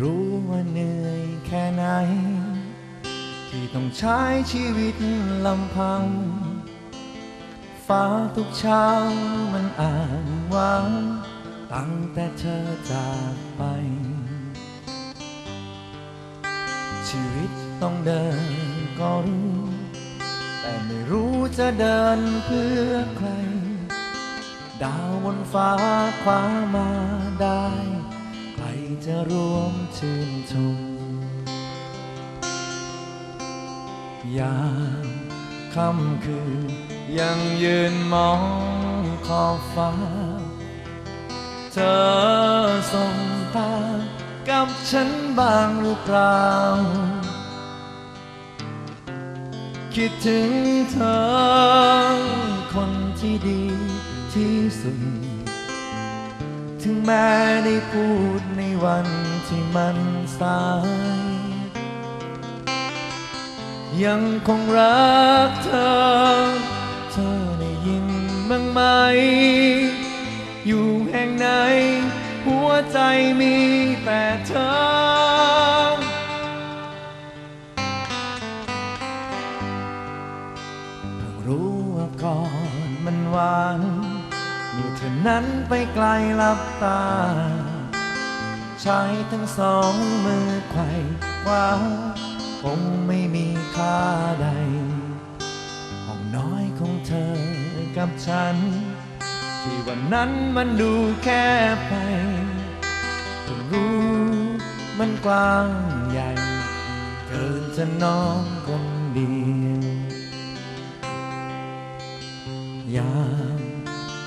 รู้ว่าเหนื่อยแค่ไหน ที่ต้องใช้ชีวิตลำพัง ฟ้าทุกเช้ามันอ่านหวังตั้งแต่เธอจากไป ชีวิตต้องเดินก็รู้ แต่ไม่รู้จะเดินเพื่อใคร ดาวบนฟ้าคว้ามาได้ จะร่วมชื่นชมยามค่ำคืนยังยืนมองขอบฟ้า เธอสมตากับฉันบ้างหรือเปล่า คิดถึงเธอคนที่ดีที่สุด ถึงแม้ได้พูดในวันที่มันสาย ยังคงรักเธอ เธอได้ยินบ้างไหม อยู่แห่งไหน หัวใจมีแต่เธอรู้ว่าก่อนมันหวาน ธอนั้นไปไกลลับตา ใช้ทั้งสองมือไขว่คว้าคงไม่มีค่าใดห้องน้อยของเธอกับฉัน ที่วันนั้นมันดูแค่ไปเพิ่รู้มันกว้างใหญ่ เกินจะน้อนคนเดียวยาม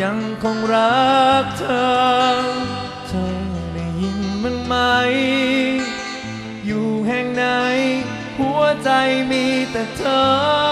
ยังคงรักเธอ เธอได้ยินมันไหม อยู่แห่งไหน หัวใจมีแต่เธอ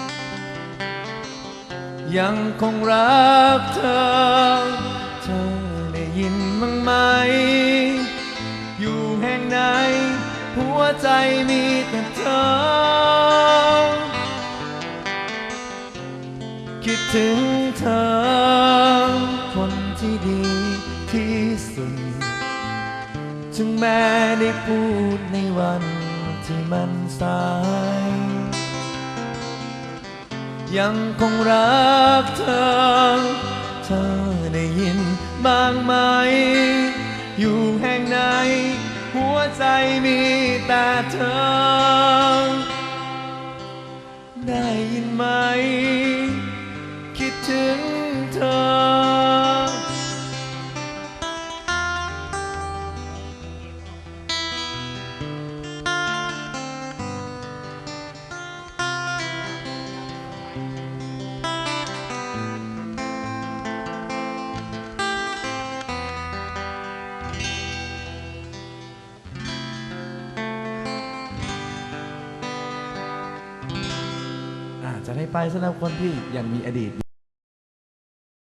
ยังคงรักเธอ เธอได้ยินมั้งไหม อยู่แห่งไหน หัวใจมีแต่เธอ คิดถึงเธอ คนที่ดีที่สุด ถึงแม้ได้พูดในวันที่มันสาย ยังคงรักเธอ เธอได้ยินบ้างไหม อยู่แห่งไหน หัวใจมีแต่เธอ ได้ยินไหม จะได้ไปสำหรับคนที่ยังมีอดีต